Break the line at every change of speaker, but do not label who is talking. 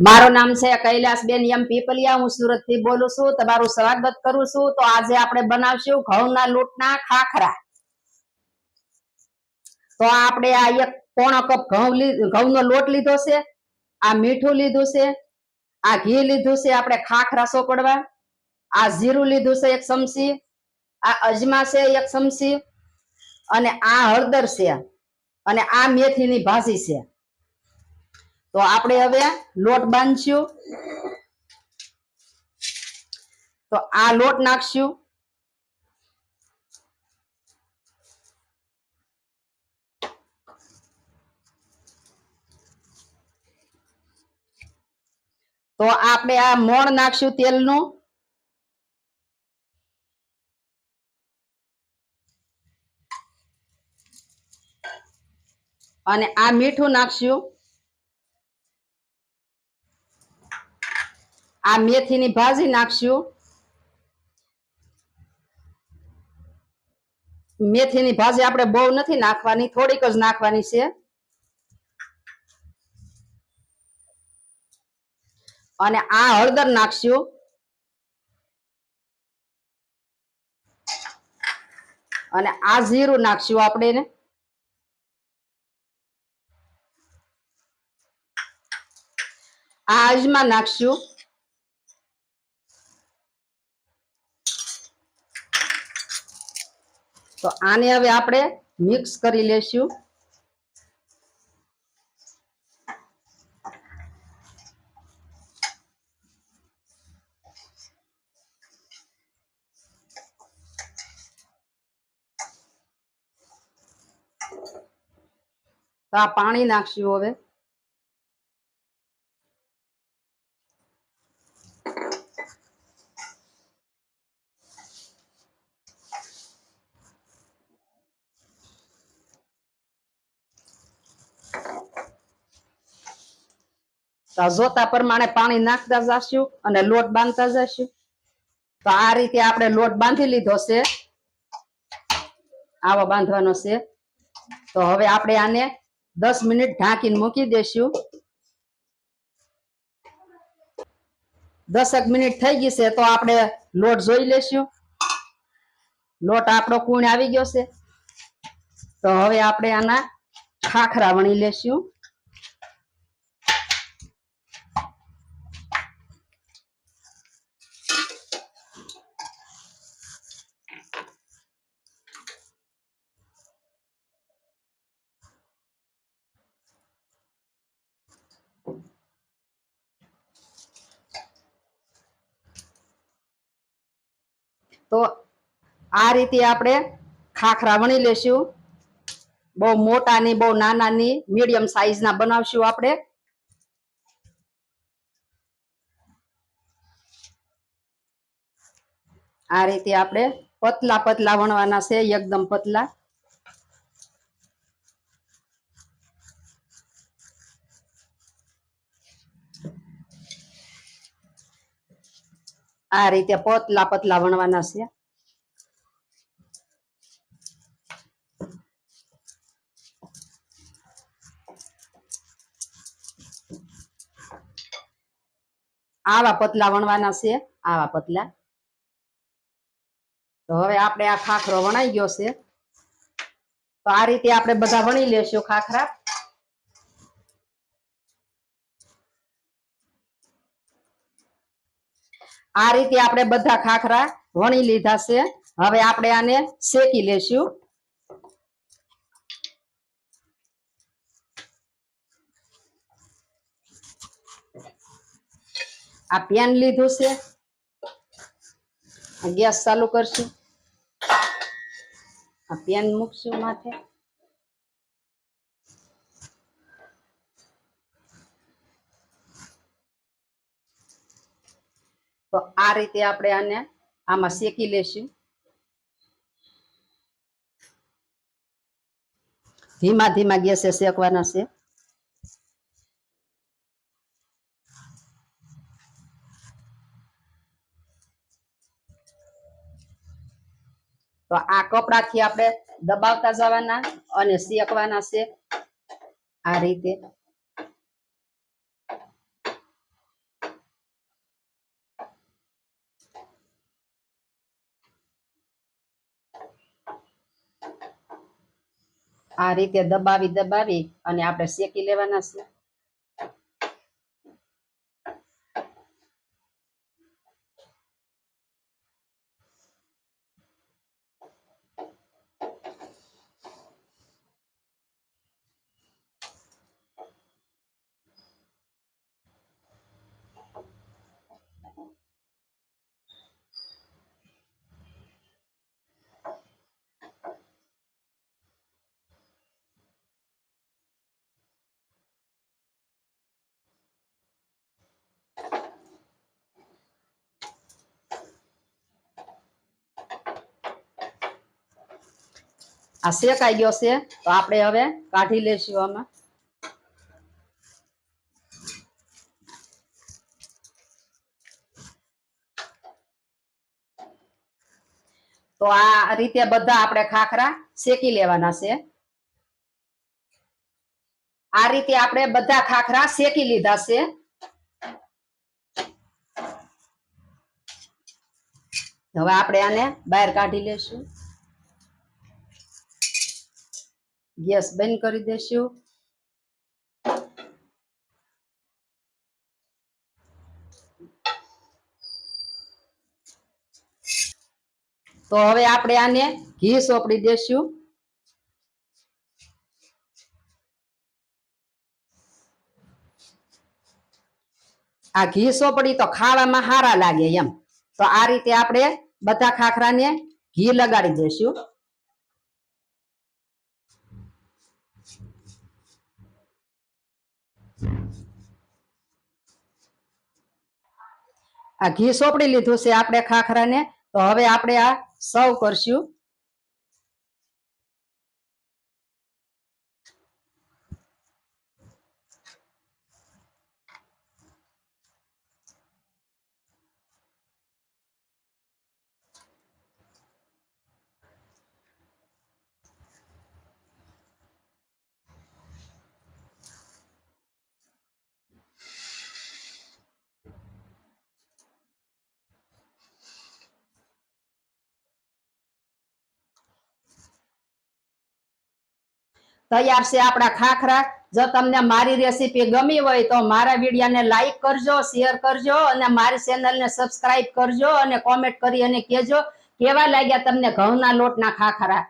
મારું નામ છે કૈલાસબેન એમ પીપલિયા. હું સુરતથી બોલું છું. તમારું સ્વાગત કરું છું. તો આજે આપણે બનાવશું ઘઉંના લોટના ખાખરા. તો આપણે આ એક પોણો કપ ઘઉં ઘઉંનો લોટ લીધો છે. આ મીઠું લીધું છે. આ ઘી લીધું છે. આપણે ખાખરા સોકડવા. આ જીરું લીધું છે એક ચમચી. આ અજમા છે એક ચમચી. અને આ હળદર છે. અને આ મેથીની ભાજી છે. તો આપણે હવે લોટ બાંધશું. તો આ લોટ નાખશું. તો આપણે આ મોણ નાખશું તેલનું. અને આ મીઠું નાખશું. આ મેથીની ભાજી નાખશું. મેથીની ભાજી આપણે બહુ નથી નાખવાની, થોડીક જ નાખવાની છે. અને આ હળદર નાખશું. અને આ જીરું નાખશું આપણે આ અજમા નાખશું. તો આને હવે આપણે મિક્સ કરી લેશું. તો આ પાણી નાખશું હવે. જોતા પ્રમાણે પાણી નાખતા જશું અને લોટ બાંધતા જશું. તો આ રીતે આપણે લોટ બાંધી લીધો છે. આવો બાંધવાનો છે. તો હવે આપણે આને દસ મિનિટ ઢાંકીને મૂકી દેશું. દસક મિનિટ થઈ ગઈ છે તો આપણે લોટ જોઈ લેશું. લોટ આપણો કુણ આવી ગયો છે. તો હવે આપણે આના ખાખરા વણી લેશું. તો આ રીતે આપણે ખાખરા વણી લેશું. બહુ મોટા ની બહુ નાના ની મીડિયમ સાઈઝ ના બનાવશું આપણે. આ રીતે આપણે પતલા પતલા વણવાના છે, એકદમ પતલા. આ રીતે પતલા પતલા વણવાના છે. આવા પતલા વણવાના છે, આવા પતલા. તો હવે આપણે આ ખાખરો વણાઈ ગયો છે. તો આ રીતે આપણે બધા વણી લેશું ખાખરા. આ રીતે આપણે બધા ખાખરા વણી લીધા છે. હવે આપણે આને શેકી લેશું. આ પેન લીધું છે. ગેસ ચાલુ કરશું. આ પેન મૂકશું માથે. તો આ રીતે આપણે આને આમાં શેકી લેશું. ધીમા ધીમા ગેસે શેકવાના છે. તો આ કપડાથી આપણે દબાવતા જવાના અને શેકવાના છે. આ રીતે આ રીતે દબાવી દબાવી અને આપણે શેકી લેવાના છે. આ શેકાઈ ગયો છે. તો આપણે હવે કાઢી લેશું આમાં. તો આ રીતે બધા આપણે ખાખરા શેકી લેવાના છે. આ રીતે આપણે બધા ખાખરા શેકી લીધા છે. હવે આપણે આને બહાર કાઢી લેશું. ગેસ બંધ કરી દેશું. તો હવે આપણે આને ઘી સોપડી દેશું. આ ઘી સોપડી તો ખાવામાં સારા લાગે એમ. તો આ રીતે આપણે બધા ખાખરાને ઘી લગાડી દેશું. આ ઘી સોપડી લીધું છે આપણે ખાખરાને. તો હવે આપણે આ સર્વ કરશું. તૈયાર છે આપણા ખાખરા. જો તમને મારી રેસીપી ગમી હોય તો મારા વિડીયોને લાઈક કરજો શેર કરજો અને મારી ચેનલને સબસ્ક્રાઇબ કરજો અને કોમેન્ટ કરી અને કહેજો કેવા લાગ્યા તમને ઘઉંના લોટના ખાખરા.